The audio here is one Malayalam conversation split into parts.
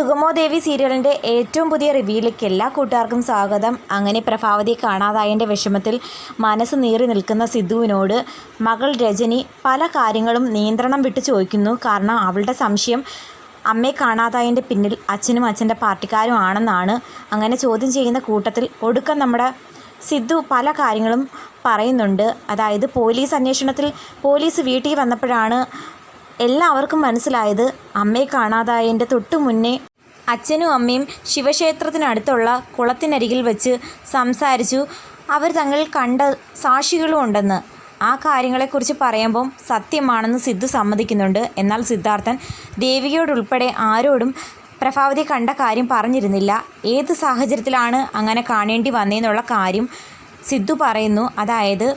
സുഗമോ ദേവി സീരിയലിന്റെ ഏറ്റവും പുതിയ റിവ്യൂയിലേക്ക് എല്ലാ കൂട്ടുകാർക്കും സ്വാഗതം. അങ്ങനെ പ്രഭാവതി കാണാതായതിന്റെ വിഷമത്തിൽ മനസ്സ് നീറി നിൽക്കുന്ന സിദ്ധുവിനോട് മകൾ രജനി പല കാര്യങ്ങളും നിയന്ത്രണം വിട്ട് ചോദിക്കുന്നു. കാരണം അവളുടെ സംശയം അമ്മയെ കാണാതായതിന്റെ പിന്നിൽ അച്ഛനും അച്ഛന്റെ പാർട്ടിക്കാരും ആണെന്നാണ്. അങ്ങനെ ചോദ്യം ചെയ്യുന്ന കൂട്ടത്തിൽ ഒടുക്കം നമ്മുടെ സിദ്ധു പല കാര്യങ്ങളും പറയുന്നുണ്ട്. അതായത് പോലീസ് അന്വേഷണത്തിൽ പോലീസ് വീട്ടിൽ വന്നപ്പോഴാണ് എല്ലാവർക്കും മനസ്സിലായത് അമ്മയെ കാണാതായതിന്റെ തൊട്ടു മുന്നേ അച്ഛനും അമ്മയും ശിവക്ഷേത്രത്തിനടുത്തുള്ള കുളത്തിനരികിൽ വെച്ച് സംസാരിച്ചു. അവർ തങ്ങൾ കണ്ട സാക്ഷികളും ഉണ്ടെന്ന്. ആ കാര്യങ്ങളെക്കുറിച്ച് പറയുമ്പം സത്യമാണെന്ന് സിദ്ധു സമ്മതിക്കുന്നുണ്ട്. എന്നാൽ സിദ്ധാർത്ഥൻ ദേവികയോടുൾപ്പെടെ ആരോടും പ്രഭാവതി കണ്ട കാര്യം പറഞ്ഞിരുന്നില്ല. ഏത് സാഹചര്യത്തിലാണ് അങ്ങനെ കാണേണ്ടി വന്നതെന്നുള്ള കാര്യം സിദ്ധു പറയുന്നു. അതായത്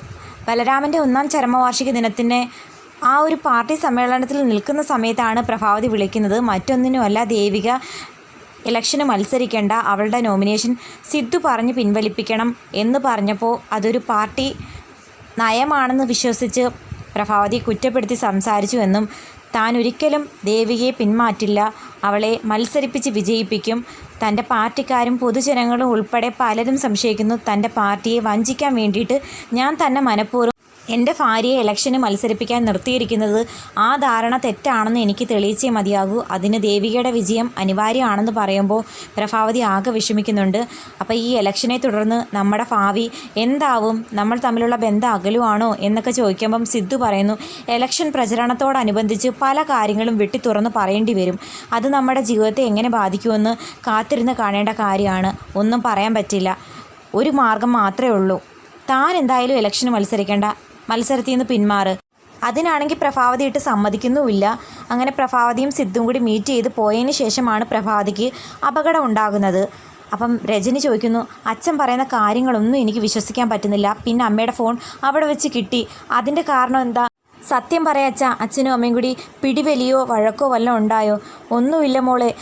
ബലരാമന്റെ ഒന്നാം ചരമവാർഷിക ദിനത്തിന് ആ ഒരു പാർട്ടി സമ്മേളനത്തിൽ നിൽക്കുന്ന സമയത്താണ് പ്രഭാവതി വിളിക്കുന്നത്. മറ്റൊന്നിനുമല്ല ദേവിക ഇലക്ഷന് മത്സരിക്കേണ്ട അവളുടെ നോമിനേഷൻ സിദ്ധു പറഞ്ഞ് പിൻവലിപ്പിക്കണം എന്ന് പറഞ്ഞപ്പോൾ അതൊരു പാർട്ടി നയമാണെന്ന് വിശ്വസിച്ച് പ്രഭാവതി കുറ്റപ്പെടുത്തി സംസാരിച്ചു എന്നും താൻ ഒരിക്കലും ദേവികയെ പിന്മാറ്റില്ല. അവളെ മത്സരിപ്പിച്ച് വിജയിപ്പിക്കും. തന്റെ പാർട്ടിക്കാരും പൊതുജനങ്ങളും ഉൾപ്പെടെ പലരും സംശയിക്കുന്നു. തന്റെ പാർട്ടിയെ വഞ്ചിക്കാൻ വേണ്ടിയിട്ട് ഞാൻ തന്നെ മനഃപൂർവം എന്റെ ഭാര്യയെ ഇലക്ഷന് മത്സരിപ്പിക്കാൻ നിർത്തിയിരിക്കുന്നത് ആ ധാരണ തെറ്റാണെന്ന് എനിക്ക് തെളിയിച്ചേ മതിയാകൂ. അതിന് ദേവികയുടെ വിജയം അനിവാര്യമാണെന്ന് പറയുമ്പോൾ പ്രഭാവതി ആകെ വിഷമിക്കുന്നുണ്ട്. അപ്പോൾ ഈ ഇലക്ഷനെ തുടർന്ന് നമ്മുടെ ഭാവി എന്താവും? നമ്മൾ തമ്മിലുള്ള ബന്ധം അകലുവാണോ എന്നൊക്കെ ചോദിക്കുമ്പം സിദ്ധു പറയുന്നു ഇലക്ഷൻ പ്രചരണത്തോടനുബന്ധിച്ച് പല കാര്യങ്ങളും വെട്ടി തുറന്ന് പറയേണ്ടി വരും. അത് നമ്മുടെ ജീവിതത്തെ എങ്ങനെ ബാധിക്കുമെന്ന് കാത്തിരുന്ന് കാണേണ്ട കാര്യമാണ്. ഒന്നും പറയാൻ പറ്റില്ല. ഒരു മാർഗം മാത്രമേ ഉള്ളൂ. താൻ എന്തായാലും ഇലക്ഷന് മത്സരിക്കേണ്ട. മത്സരത്തിൽ നിന്ന് പിന്മാറ്. അതിനാണെങ്കിൽ പ്രഭാവതി ഇട്ട് സമ്മതിക്കുന്നുമില്ല. അങ്ങനെ പ്രഭാവതിയും സിദ്ധും കൂടി മീറ്റ് ചെയ്ത് പോയതിന് ശേഷമാണ് പ്രഭാവതിക്ക് അപകടം ഉണ്ടാകുന്നത്. അപ്പം രജനി ചോദിക്കുന്നു അച്ഛൻ പറയുന്ന കാര്യങ്ങളൊന്നും എനിക്ക് വിശ്വസിക്കാൻ പറ്റുന്നില്ല. പിന്നെ അമ്മയുടെ ഫോൺ അവിടെ വെച്ച് കിട്ടി. അതിന്റെ കാരണം എന്താ? സത്യം പറയാച്ച അച്ഛനും അമ്മയും കൂടി പിടിവലിയോ വഴക്കോ വല്ലതും ഉണ്ടായോ? ഒന്നുമില്ല മോളെ.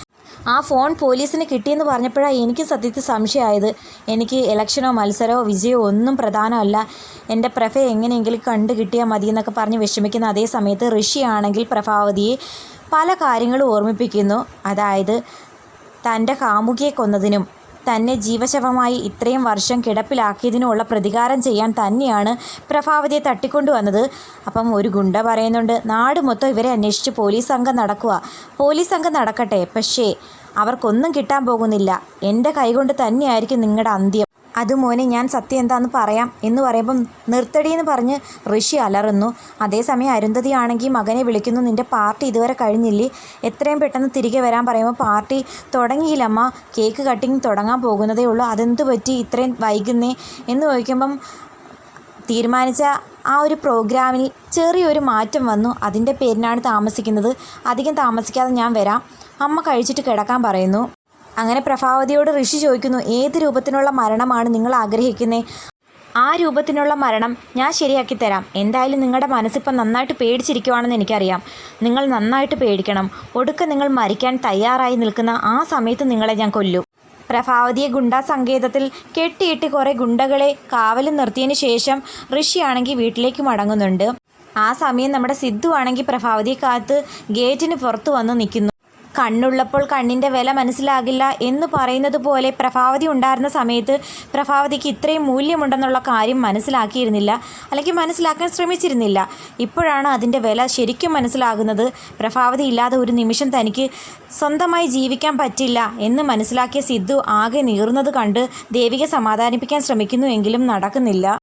ആ ഫോൺ പോലീസിന് കിട്ടിയെന്ന് പറഞ്ഞപ്പോഴാണ് എനിക്ക് സത്യത്തിൽ സംശയമായത്. എനിക്ക് ഇലക്ഷനോ മത്സരമോ വിജയമോ ഒന്നും പ്രധാനമല്ല. എന്റെ പ്രഭ എങ്ങനെയെങ്കിലും കണ്ടു കിട്ടിയാൽ മതി എന്നൊക്കെ പറഞ്ഞ് വിഷമിക്കുന്ന അതേ സമയത്ത് ഋഷിയാണെങ്കിൽ പ്രഭാവതിയെ പല കാര്യങ്ങളും ഓർമ്മിപ്പിക്കുന്നു. അതായത് തന്റെ കാമുകിയെ കൊന്നതിനും തന്നെ ജീവശവമായി ഇത്രയും വർഷം കിടപ്പിലാക്കിയതിനുമുള്ള പ്രതികാരം ചെയ്യാൻ തന്നെയാണ് പ്രഭാവതിയെ തട്ടിക്കൊണ്ടുവന്നത്. അപ്പം ഒരു ഗുണ്ട പറയുന്നുണ്ട് നാട് മൊത്തം ഇവരെ അന്വേഷിച്ച് പോലീസ് സംഘം നടക്കുക പോലീസ് സംഘം നടക്കട്ടെ പക്ഷേ അവർക്കൊന്നും കിട്ടാൻ പോകുന്നില്ല. എന്റെ കൈകൊണ്ട് തന്നെയായിരിക്കും നിങ്ങളുടെ അന്ത്യം. അത് മോനെ ഞാൻ സത്യം എന്താന്ന് പറയാം എന്ന് പറയുമ്പം നിർത്തടി എന്ന് പറഞ്ഞ് ഋഷി അലറുന്നു. അതേസമയം അരുന്ധതി ആണെങ്കിൽ മകനെ വിളിക്കുന്നു നിന്റെ പാർട്ടി ഇതുവരെ കഴിഞ്ഞില്ലേ? എത്രയും പെട്ടെന്ന് തിരികെ വരാൻ പറയുമ്പോൾ പാർട്ടി തുടങ്ങിയില്ലമ്മ. കേക്ക് കട്ടിങ് തുടങ്ങാൻ പോകുന്നതേ ഉള്ളൂ. അതെന്ത് പറ്റി? ഇത്രയും വൈകുന്നേ? എന്ന് ചോദിക്കുമ്പം തീരുമാനിച്ച ആ ഒരു പ്രോഗ്രാമിൽ ചെറിയൊരു മാറ്റം വന്നു. അതിന്റെ പേരിനാണ് താമസിക്കുന്നത്. അധികം താമസിക്കാതെ ഞാൻ വരാം. അമ്മ കഴിച്ചിട്ട് കിടക്കാൻ പറയുന്നു. അങ്ങനെ പ്രഭാവതിയോട് ഋഷി ചോദിക്കുന്നു ഏത് രൂപത്തിനുള്ള മരണമാണ് നിങ്ങൾ ആഗ്രഹിക്കുന്നത് ആ രൂപത്തിനുള്ള മരണം ഞാൻ ശരിയാക്കി തരാം. എന്തായാലും നിങ്ങളുടെ മനസ്സിപ്പം നന്നായിട്ട് പേടിച്ചിരിക്കുവാണെന്ന് എനിക്കറിയാം. നിങ്ങൾ നന്നായിട്ട് പേടിക്കണം. ഒടുക്കം നിങ്ങൾ മരിക്കാൻ തയ്യാറായി നിൽക്കുന്ന ആ സമയത്ത് നിങ്ങളെ ഞാൻ കൊല്ലും. പ്രഭാവതിയെ ഗുണ്ടാ സങ്കേതത്തിൽ കെട്ടിയിട്ട് കുറേ ഗുണ്ടകളെ കാവലും നിർത്തിയതിന് ശേഷം ഋഷിയാണെങ്കിൽ വീട്ടിലേക്ക് മടങ്ങുന്നുണ്ട്. ആ സമയം നമ്മുടെ സിദ്ധു ആണെങ്കിൽ പ്രഭാവതിയെ കാത്ത് ഗേറ്റിന് പുറത്തു വന്ന് നിൽക്കുന്നു. കണ്ണുള്ളപ്പോൾ കണ്ണിന്റെ വില മനസ്സിലാകില്ല എന്ന് പറയുന്നത് പോലെ പ്രഭാവതി ഉണ്ടായിരുന്ന സമയത്ത് പ്രഭാവതിക്ക് ഇത്രയും മൂല്യമുണ്ടെന്നുള്ള കാര്യം മനസ്സിലാക്കിയിരുന്നില്ല അല്ലെങ്കിൽ മനസ്സിലാക്കാൻ ശ്രമിച്ചിരുന്നില്ല. ഇപ്പോഴാണ് അതിന്റെ വില ശരിക്കും മനസ്സിലാകുന്നത്. പ്രഭാവതി ഇല്ലാതെ ഒരു നിമിഷം തനിക്ക് സ്വന്തമായി ജീവിക്കാൻ പറ്റില്ല എന്ന് മനസ്സിലാക്കിയ സിദ്ധു ആകെ നീറുന്നത് കണ്ട് ദേവിക സമാധാനിപ്പിക്കാൻ ശ്രമിക്കുന്നു എങ്കിലും നടക്കുന്നില്ല.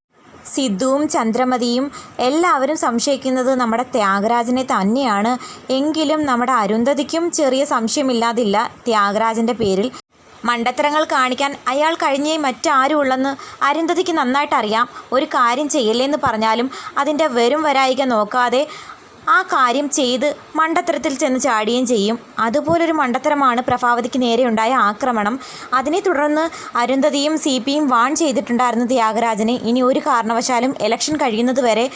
സിദ്ധുവും ചന്ദ്രമതിയും എല്ലാവരും സംശയിക്കുന്നത് നമ്മുടെ ത്യാഗരാജനെ തന്നെയാണ്. എങ്കിലും നമ്മുടെ അരുന്ധതിക്കും ചെറിയ സംശയമില്ലാതില്ല ത്യാഗരാജന്റെ പേരിൽ. മണ്ടത്തരങ്ങൾ കാണിക്കാൻ അയാൾ കഴിഞ്ഞേ മറ്റാരും ഉള്ളെന്ന് അരുന്ധതിക്ക് നന്നായിട്ടറിയാം. ഒരു കാര്യം ചെയ്യല്ലേന്ന് പറഞ്ഞാലും അതിന്റെ വരും വരായിക നോക്കാതെ ആ കാര്യം ചെയ്ത് മണ്ടത്തരത്തിൽ ചെന്ന് ചാടുകയും ചെയ്യും. അതുപോലൊരു മണ്ടത്തരമാണ് പ്രഭാവതിക്ക് നേരെയുണ്ടായ ആക്രമണം. അതിനെ തുടർന്ന് അരുന്ധതിയും സി പിയും വാൺ ചെയ്തിട്ടുണ്ടായിരുന്നു ത്യാഗരാജനെ. ഇനി ഒരു കാരണവശാലും ഇലക്ഷൻ കഴിയുന്നതുവരെ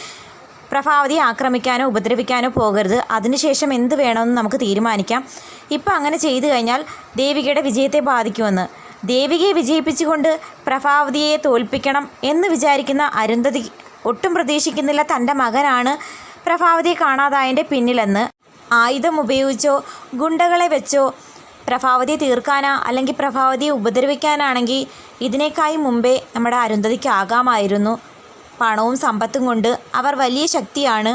പ്രഭാവതിയെ ആക്രമിക്കാനോ ഉപദ്രവിക്കാനോ പോകരുത്. അതിനുശേഷം എന്ത് വേണമെന്ന് നമുക്ക് തീരുമാനിക്കാം. ഇപ്പം അങ്ങനെ ചെയ്തു കഴിഞ്ഞാൽ ദേവികയുടെ വിജയത്തെ ബാധിക്കുമെന്ന്. ദേവികയെ വിജയിപ്പിച്ചുകൊണ്ട് പ്രഭാവതിയെ തോൽപ്പിക്കണം എന്ന് വിചാരിക്കുന്ന അരുന്ധതി ഒട്ടും പ്രതീക്ഷിക്കുന്നില്ല. തന്റെ മകനാണ് പ്രഭാവതിയെ കാണാതായതിന്റെ പിന്നിലെന്ന് ആയുധം ഉപയോഗിച്ചോ ഗുണ്ടകളെ വെച്ചോ പ്രഭാവതി തീർക്കാനാ അല്ലെങ്കിൽ പ്രഭാവതിയെ ഉപദ്രവിക്കാനാണെങ്കിൽ ഇതിനേക്കായി മുമ്പേ നമ്മുടെ അരുന്ധതിക്ക് ആകാമായിരുന്നു. പണവും സമ്പത്തും കൊണ്ട് അവർ വലിയ ശക്തിയാണ്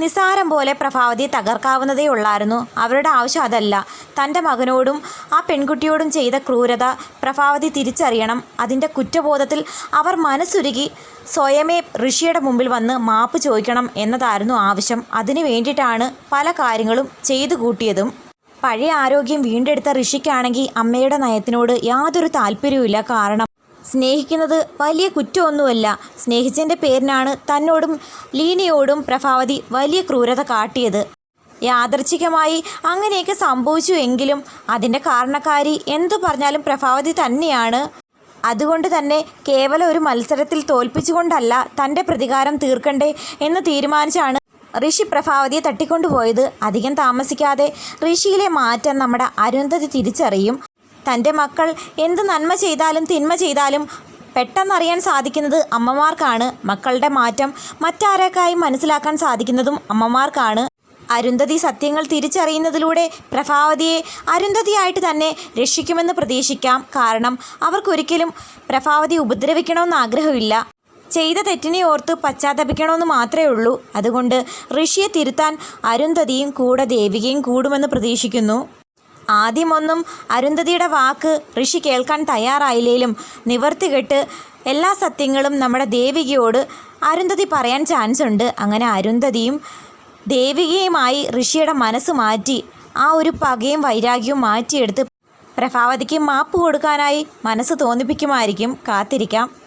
നിസ്സാരം പോലെ പ്രഭാവതി തകർക്കാവുന്നതേ ഉള്ളായിരുന്നു അവരുടെ ആവശ്യം അതല്ല. തന്റെ മകനോടും ആ പെൺകുട്ടിയോടും ചെയ്ത ക്രൂരത പ്രഭാവതി തിരിച്ചറിയണം. അതിന്റെ കുറ്റബോധത്തിൽ അവർ മനസ്സുരുകി സ്വയമേ ഋഷിയുടെ മുമ്പിൽ വന്ന് മാപ്പ് ചോദിക്കണം എന്നതായിരുന്നു ആവശ്യം. അതിനു വേണ്ടിയിട്ടാണ് പല കാര്യങ്ങളും ചെയ്തു കൂട്ടിയതും. പഴയ ആരോഗ്യം വീണ്ടെടുത്ത ഋഷിക്കാണെങ്കിൽ അമ്മയുടെ നയത്തിനോട് യാതൊരു താല്പര്യവുമില്ല. കാരണം സ്നേഹിക്കുന്നത് വലിയ കുറ്റമൊന്നുമല്ല. സ്നേഹിച്ചതിന്റെ പേരിനാണ് തന്നോടും ലീനയോടും പ്രഭാവതി വലിയ ക്രൂരത കാട്ടിയത്. യാദർച്ഛികമായി അങ്ങനെയൊക്കെ സംഭവിച്ചു എങ്കിലും അതിന്റെ കാരണക്കാരി എന്തു പറഞ്ഞാലും പ്രഭാവതി തന്നെയാണ്. അതുകൊണ്ട് തന്നെ കേവലം ഒരു മത്സരത്തിൽ തോൽപ്പിച്ചുകൊണ്ടല്ല തന്റെ പ്രതികാരം തീർക്കണ്ടേ എന്ന് തീരുമാനിച്ചാണ് ഋഷി പ്രഭാവതിയെ തട്ടിക്കൊണ്ടുപോയത്. അധികം താമസിക്കാതെ ഋഷിയിലെ മാറ്റം നമ്മുടെ അരുന്ധതി തിരിച്ചറിയും. തന്റെ മക്കൾ എന്ത് നന്മ ചെയ്താലും തിന്മ ചെയ്താലും പെട്ടെന്നറിയാൻ സാധിക്കുന്നത് അമ്മമാർക്കാണ്. മക്കളുടെ മാറ്റം മറ്റാരേക്കായും മനസ്സിലാക്കാൻ സാധിക്കുന്നതും അമ്മമാർക്കാണ്. അരുന്ധതി സത്യങ്ങൾ തിരിച്ചറിയുന്നതിലൂടെ പ്രഭാവതിയെ അരുന്ധതിയായിട്ട് തന്നെ രക്ഷിക്കുമെന്ന് പ്രതീക്ഷിക്കാം. കാരണം അവർക്കൊരിക്കലും പ്രഭാവതി ഉപദ്രവിക്കണമെന്ന് ആഗ്രഹമില്ല. ചെയ്ത തെറ്റിനെ ഓർത്ത് പശ്ചാത്തപിക്കണമെന്ന് മാത്രമേ ഉള്ളൂ. അതുകൊണ്ട് ഋഷിയെ തിരുത്താൻ അരുന്ധതിയും കൂടെ ദേവികയും കൂടുമെന്ന് പ്രതീക്ഷിക്കുന്നു. ആദ്യമൊന്നും അരുന്ധതിയുടെ വാക്ക് ഋഷി കേൾക്കാൻ തയ്യാറായില്ലേലും നിവർത്തികെട്ട് എല്ലാ സത്യങ്ങളും നമ്മുടെ ദേവികയോട് അരുന്ധതി പറയാൻ ചാൻസ് ഉണ്ട്. അങ്ങനെ അരുന്ധതിയും ദേവികയുമായി ഋഷിയുടെ മനസ്സ് മാറ്റി ആ ഒരു പകയും വൈരാഗ്യവും മാറ്റിയെടുത്ത് പ്രഭാവതിക്ക് മാപ്പ് കൊടുക്കാനായി മനസ്സ് തോന്നിപ്പിക്കുമായിരിക്കും. കാത്തിരിക്കാം.